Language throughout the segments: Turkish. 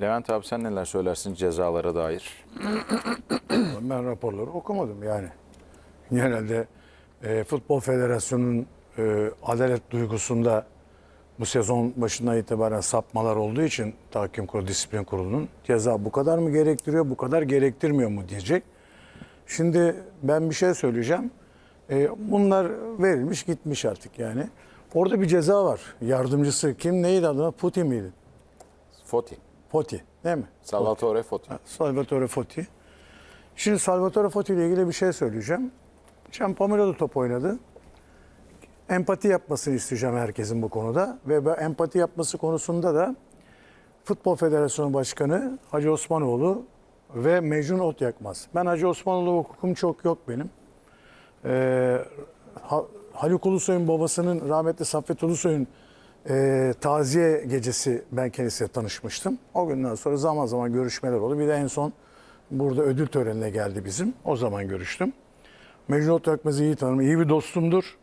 Levent abi sen neler söylersin cezalara dair? Ben raporları okumadım yani. Genelde e, Futbol Federasyonu'nun e, adalet duygusunda bu sezon başından itibaren sapmalar olduğu için Tahkim Kurulu, Disiplin Kurulu'nun ceza bu kadar mı gerektiriyor, bu kadar gerektirmiyor mu diyecek. Şimdi ben bir şey söyleyeceğim. E, bunlar verilmiş gitmiş artık yani. Orada bir ceza var. Yardımcısı kim neydi adı? Putin miydi? Foti. Foti değil mi? Salvatore Foti. Salvatore Foti. Şimdi Salvatore Foti ile ilgili bir şey söyleyeceğim. Ciampamelo da top oynadı. Empati yapmasını isteyeceğim herkesin bu konuda. Ve empati yapması konusunda da Futbol Federasyonu Başkanı Hacı Osmanoğlu ve Mecnun Otyakmaz. Ben Hacı Osmanoğlu hukukum çok yok benim. Ee, Ha- Haluk Ulusoy'un babasının rahmetli Saffet Ulusoy'un e, taziye gecesi ben kendisiyle tanışmıştım. O günden sonra zaman zaman görüşmeler oldu. Bir de en son burada ödül törenine geldi bizim. O zaman görüştüm. Mecnun Otyakmaz'ı iyi tanırım. İyi bir dostumdur.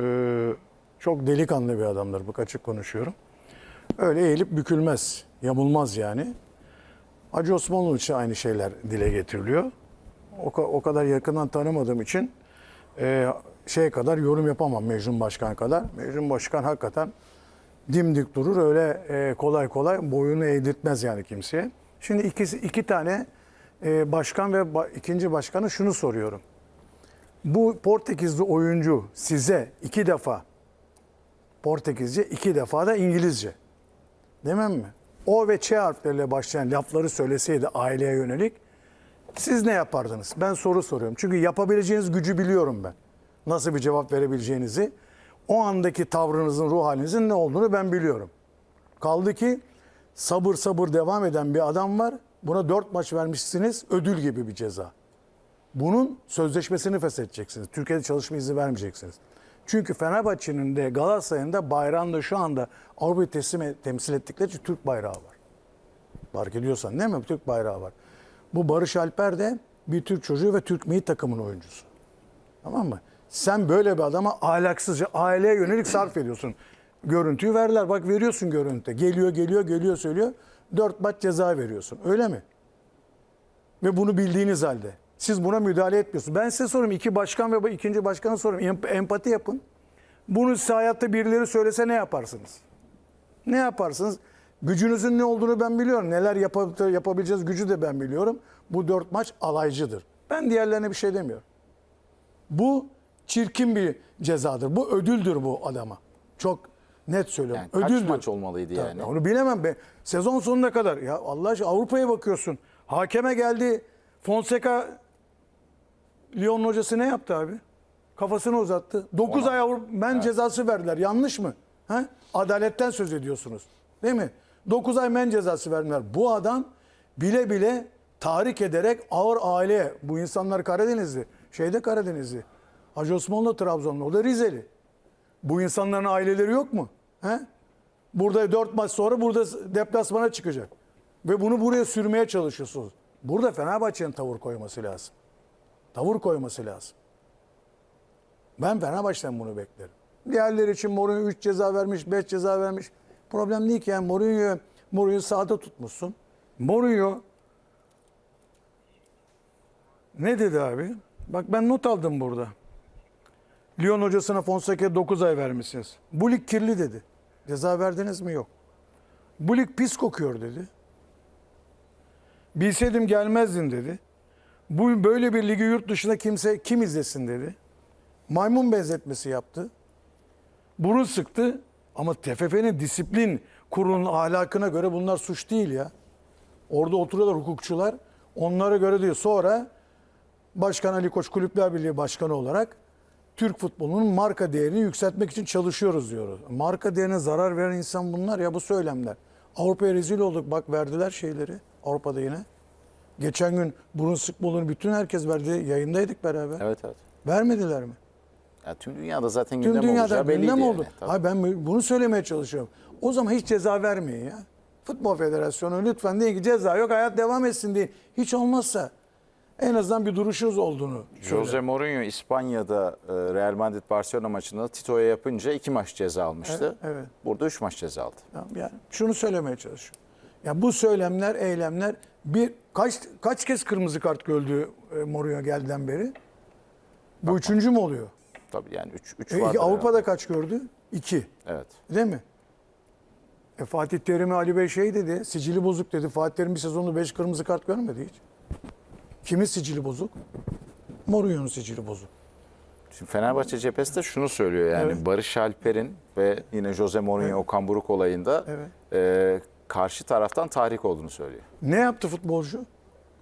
Ee, çok delikanlı bir adamdır. Bu açık konuşuyorum. Öyle eğilip bükülmez. Yamulmaz yani. Hacı Osmanoğlu için aynı şeyler dile getiriliyor. O, o kadar yakından tanımadığım için e, şey kadar yorum yapamam Mecnun Başkan kadar. Mecnun Başkan hakikaten dimdik durur. Öyle e, kolay kolay boyunu eğdirtmez yani kimseye. Şimdi ikisi, iki tane e, başkan ve ikinci başkanı şunu soruyorum. Bu Portekizli oyuncu size iki defa Portekizce, iki defa da İngilizce. Demem mi? O ve Ç harfleriyle başlayan lafları söyleseydi aileye yönelik siz ne yapardınız? Ben soru soruyorum. Çünkü yapabileceğiniz gücü biliyorum ben. Nasıl bir cevap verebileceğinizi, o andaki tavrınızın, ruh halinizin ne olduğunu ben biliyorum. Kaldı ki sabır sabır devam eden bir adam var. Buna dört maç vermişsiniz, ödül gibi bir ceza. Bunun sözleşmesini feshedeceksiniz. Türkiye'de çalışma izni vermeyeceksiniz. Çünkü Fenerbahçe'nin de Galatasaray'ın da bayrağında şu anda Avrupa'yı teslim, temsil ettikleri için Türk bayrağı var. Fark ediyorsan değil mi? Türk bayrağı var. Bu Barış Alper de bir Türk çocuğu ve Türk milli takımın oyuncusu. Tamam mı? Sen böyle bir adama ahlaksızca aileye yönelik sarf ediyorsun. Görüntüyü verler. Bak veriyorsun görüntü. Geliyor, geliyor, geliyor söylüyor. Dört maç ceza veriyorsun. Öyle mi? Ve bunu bildiğiniz halde. Siz buna müdahale etmiyorsunuz. Ben size sorayım. iki başkan ve ikinci başkanı sorayım. Emp- Empati yapın. Bunu size hayatta birileri söylese ne yaparsınız? Ne yaparsınız? Gücünüzün ne olduğunu ben biliyorum. Neler yapa- yapabileceğiz gücü de ben biliyorum. Bu dört maç alaycıdır. Ben diğerlerine bir şey demiyorum. Bu çirkin bir cezadır. Bu ödüldür bu adama. Çok net söylüyorum. Yani kaç ödüldür. maç olmalıydı Tabii, yani? Onu bilemem ben. Sezon sonuna kadar. Ya Allah aşkına Avrupa'ya bakıyorsun. Hakeme geldi. Fonseca Lyon'un hocası ne yaptı abi? Kafasını uzattı. 9 ay Avrupa men cezası verdiler. Yanlış mı? He? Adaletten söz ediyorsunuz. Değil mi? 9 ay men cezası verdiler. Bu adam bile bile tahrik ederek ağır aile. Bu insanlar Karadenizli. Şeyde Karadenizli. Hacı Osmanlı Trabzonlu. O da Rizeli. Bu insanların aileleri yok mu? He? Burada 4 maç sonra burada deplasmana çıkacak. Ve bunu buraya sürmeye çalışıyorsunuz. Burada Fenerbahçe'nin tavır koyması lazım. Tavır koyması lazım. Ben Fenerbahçe'den bunu beklerim. Diğerleri için Mourinho 3 ceza vermiş, 5 ceza vermiş. Problem değil ki yani Mourinho, Mourinho sahada tutmuşsun. Mourinho ne dedi abi? Bak ben not aldım burada. Lyon hocasına Fonseca'ya 9 ay vermişsiniz. Bu lig kirli dedi. Ceza verdiniz mi? Yok. Bu lig pis kokuyor dedi. Bilseydim gelmezdin dedi. Bu böyle bir ligi yurt dışında kimse kim izlesin dedi. Maymun benzetmesi yaptı. Burun sıktı ama TFF'nin disiplin kurulunun ahlakına göre bunlar suç değil ya. Orada oturuyorlar hukukçular. Onlara göre diyor. Sonra Başkan Ali Koç Kulüpler Birliği Başkanı olarak Türk futbolunun marka değerini yükseltmek için çalışıyoruz diyoruz. Marka değerine zarar veren insan bunlar ya bu söylemler. Avrupa'ya rezil olduk bak verdiler şeyleri Avrupa'da yine. Geçen gün burun sıkma bütün herkes verdi. Yayındaydık beraber. Evet evet. Vermediler mi? Ya tüm dünyada zaten Tüm gündem dünyada belliydi gündem yani. oldu. Tabii. Hayır ben bunu söylemeye çalışıyorum. O zaman hiç ceza vermeyin ya. Futbol Federasyonu lütfen deyin ki ceza yok hayat devam etsin diye. Hiç olmazsa en azından bir duruşunuz olduğunu söyle. Jose Mourinho İspanya'da e, Real Madrid Barcelona maçında Tito'ya yapınca iki maç ceza almıştı. Evet, evet. Burada üç maç ceza aldı. Yani şunu söylemeye çalışıyorum. Ya bu söylemler, eylemler bir kaç kaç kez kırmızı kart gördü e, Mourinho geldiğinden beri? Bu üçüncü mü oluyor? Tabii yani 3 3 E. Avrupa'da kaç gördü? İki. Evet. Değil mi? E, Fatih Terim'e Ali Bey şey dedi, sicili bozuk dedi. Fatih Terim bir sezonda 5 kırmızı kart görmedi hiç. Kimin sicili bozuk? Mourinho'nun sicili bozuk. Şimdi Fenerbahçe cephesi de şunu söylüyor yani Evet. Barış Alper'in ve yine Jose Mourinho Okan Buruk olayında Evet. e, karşı taraftan tahrik olduğunu söylüyor. Ne yaptı futbolcu?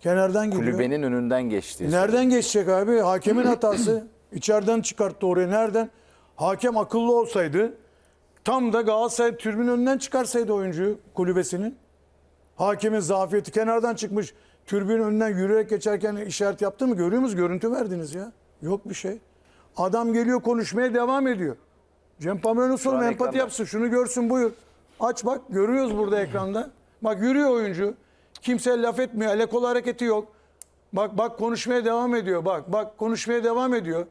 Kenardan gidiyor. Kulübenin önünden geçtiği. Nereden geçecek abi? Hakemin hatası. İçeriden çıkarttı oraya. Nereden? Hakem akıllı olsaydı tam da Galatasaray tribünün önünden çıkarsaydı oyuncuyu kulübesinin. Hakemin zafiyeti kenardan çıkmış. Türbünün önünden yürüyerek geçerken işaret yaptı mı? Görüyor musunuz? Görüntü verdiniz ya. Yok bir şey. Adam geliyor konuşmaya devam ediyor. Cem Pamer'ın sorun empati ekranda. yapsın. Şunu görsün buyur. Aç bak görüyoruz burada ekranda. Bak yürüyor oyuncu. Kimse laf etmiyor. El kol hareketi yok. Bak bak konuşmaya devam ediyor. Bak bak konuşmaya devam ediyor.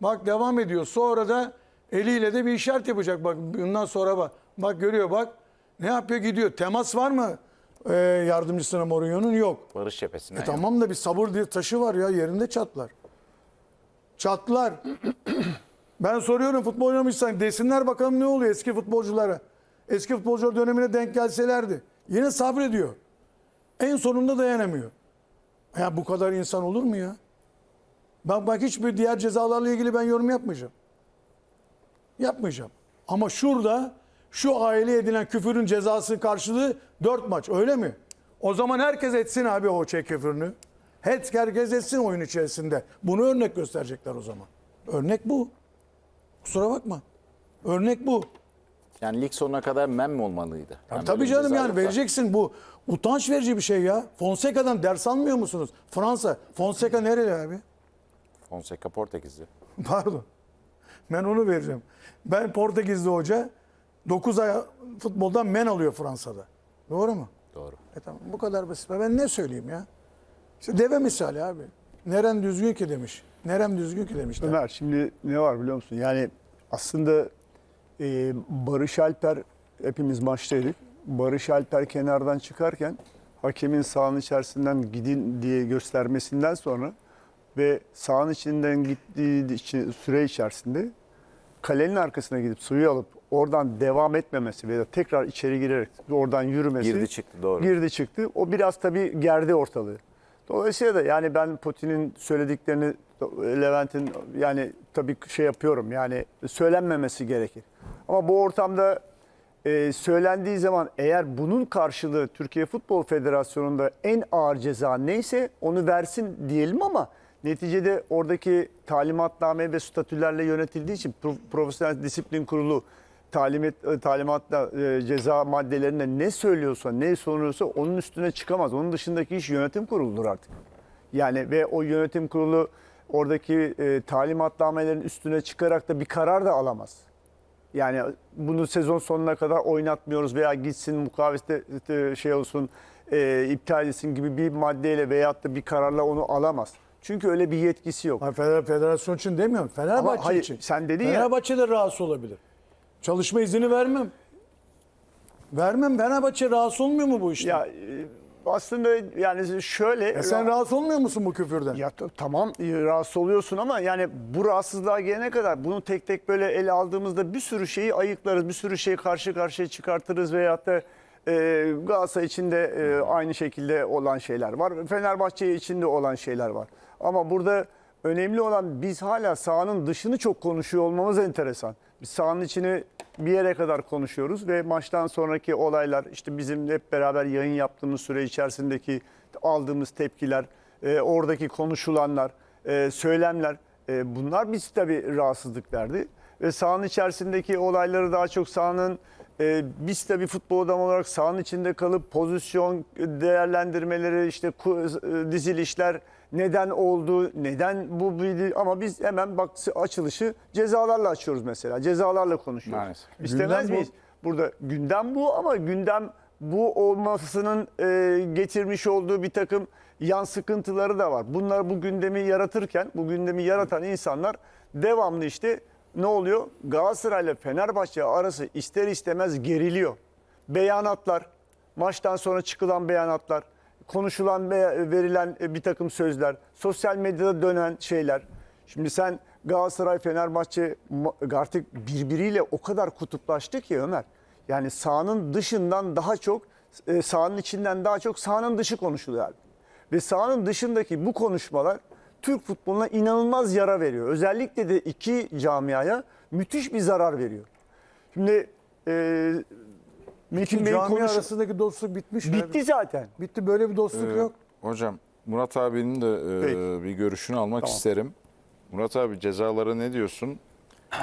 Bak devam ediyor. Sonra da eliyle de bir işaret yapacak. Bak bundan sonra bak. Bak görüyor bak. Ne yapıyor gidiyor. Temas var mı? Ee, yardımcısına Mourinho'nun yok. Barış cephesinden. E tamam da bir sabır diye taşı var ya yerinde çatlar. Çatlar. ben soruyorum futbol oynamışsan desinler bakalım ne oluyor eski futbolculara. Eski futbolcular dönemine denk gelselerdi. Yine sabrediyor. En sonunda dayanamıyor. Ya bu kadar insan olur mu ya? Bak bak hiçbir diğer cezalarla ilgili ben yorum yapmayacağım. Yapmayacağım. Ama şurada şu aile edilen küfürün cezası karşılığı 4 maç öyle mi? O zaman herkes etsin abi o çek küfürünü. Herkes herkes etsin oyun içerisinde. Bunu örnek gösterecekler o zaman. Örnek bu. Kusura bakma. Örnek bu. Yani lig sonuna kadar men mi olmalıydı? Yani Tabii canım yani vereceksin bu. Utanç verici bir şey ya. Fonseca'dan ders almıyor musunuz? Fransa. Fonseca nereli abi? Fonseca Portekizli. Pardon. Ben onu vereceğim. Ben Portekizli hoca 9 ay futboldan men alıyor Fransa'da. Doğru mu? Doğru. E tamam bu kadar basit. Ben ne söyleyeyim ya? İşte deve misali abi. Neren düzgün ki demiş. Nerem düzgün ki demişler. Ömer şimdi ne var biliyor musun? Yani aslında e, Barış Alper hepimiz maçtaydık. Barış Alper kenardan çıkarken hakemin sahanın içerisinden gidin diye göstermesinden sonra ve sahanın içinden gittiği süre içerisinde kalenin arkasına gidip suyu alıp oradan devam etmemesi veya tekrar içeri girerek oradan yürümesi Girdi çıktı doğru. girdi çıktı. O biraz tabii gerdi ortalığı. Dolayısıyla da yani ben Putin'in söylediklerini Levent'in yani tabii şey yapıyorum yani söylenmemesi gerekir. Ama bu ortamda e, söylendiği zaman eğer bunun karşılığı Türkiye Futbol Federasyonu'nda en ağır ceza neyse onu versin diyelim ama neticede oradaki talimatname ve statülerle yönetildiği için Pro- Profesyonel Disiplin Kurulu talimat talimatla e, ceza maddelerinde ne söylüyorsa, ne soruyorsa onun üstüne çıkamaz. Onun dışındaki iş yönetim kuruludur artık. Yani ve o yönetim kurulu oradaki e, talimatnamelerin üstüne çıkarak da bir karar da alamaz. Yani bunu sezon sonuna kadar oynatmıyoruz veya gitsin mukaveste e, şey olsun e, iptal etsin gibi bir maddeyle veyahut da bir kararla onu alamaz. Çünkü öyle bir yetkisi yok. Hayır, feder- federasyon için demiyorum. Fenerbahçe Ama hayır, için. sen dedin ya- Fenerbahçe de rahatsız olabilir. Çalışma izni vermem. Vermem. Fenerbahçe rahatsız olmuyor mu bu işten? Ya e, aslında yani şöyle E sen rahatsız olmuyor musun bu küfürden? Ya ta- tamam e, rahatsız oluyorsun ama yani bu rahatsızlığa gelene kadar bunu tek tek böyle ele aldığımızda bir sürü şeyi ayıklarız. Bir sürü şeyi karşı karşıya çıkartırız veyahut da e, Galatasaray içinde e, aynı şekilde olan şeyler var. Fenerbahçe içinde olan şeyler var. Ama burada önemli olan biz hala sahanın dışını çok konuşuyor olmamız enteresan. Biz sahanın içini bir yere kadar konuşuyoruz ve maçtan sonraki olaylar işte bizim hep beraber yayın yaptığımız süre içerisindeki aldığımız tepkiler, e, oradaki konuşulanlar, e, söylemler e, bunlar biz tabii rahatsızlık verdi. Ve sahanın içerisindeki olayları daha çok sahanın e, biz tabii futbol adamı olarak sahanın içinde kalıp pozisyon değerlendirmeleri işte e, dizilişler neden oldu, neden bu bildi ama biz hemen bak açılışı cezalarla açıyoruz mesela. Cezalarla konuşuyoruz. Maalesef. İstemez Gündem bu. miyiz? Burada gündem bu ama gündem bu olmasının e, getirmiş olduğu bir takım yan sıkıntıları da var. Bunlar bu gündemi yaratırken, bu gündemi yaratan insanlar devamlı işte ne oluyor? Galatasaray ile Fenerbahçe arası ister istemez geriliyor. Beyanatlar, maçtan sonra çıkılan beyanatlar, konuşulan ve verilen e, bir takım sözler, sosyal medyada dönen şeyler. Şimdi sen Galatasaray, Fenerbahçe artık birbiriyle o kadar kutuplaştı ki Ömer. Yani sahanın dışından daha çok, e, sahanın içinden daha çok sahanın dışı konuşuluyor. Ve sahanın dışındaki bu konuşmalar Türk futboluna inanılmaz yara veriyor. Özellikle de iki camiaya müthiş bir zarar veriyor. Şimdi e, Metin Bey'in Cami konuş... arasındaki dostluk bitmiş. abi. Bitti zaten. Bitti böyle bir dostluk Ee, yok. Hocam Murat abinin de e, bir görüşünü almak Tamam. isterim. Murat abi cezalara ne diyorsun?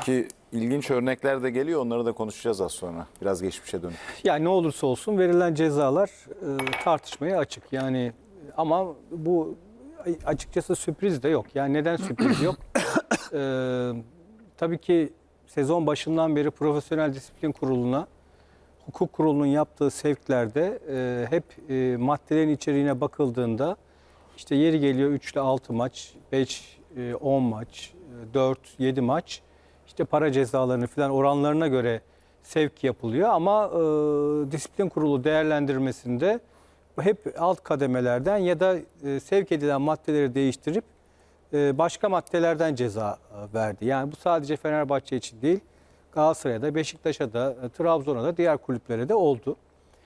Ki ilginç örnekler de geliyor onları da konuşacağız az sonra. Biraz geçmişe dönüp. Yani ne olursa olsun verilen cezalar e, tartışmaya açık. Yani ama bu açıkçası sürpriz de yok. Yani neden sürpriz yok? E, tabii ki sezon başından beri Profesyonel Disiplin Kurulu'na hukuk kurulunun yaptığı sevklerde e, hep e, maddelerin içeriğine bakıldığında işte yeri geliyor 3 ile 6 maç, 5, 10 maç, 4, 7 maç işte para cezalarını falan oranlarına göre sevk yapılıyor ama e, disiplin kurulu değerlendirmesinde hep alt kademelerden ya da e, sevk edilen maddeleri değiştirip e, başka maddelerden ceza e, verdi. Yani bu sadece Fenerbahçe için değil Galatasaray'a da, Beşiktaş'a da, e, Trabzon'a da, diğer kulüplere de oldu.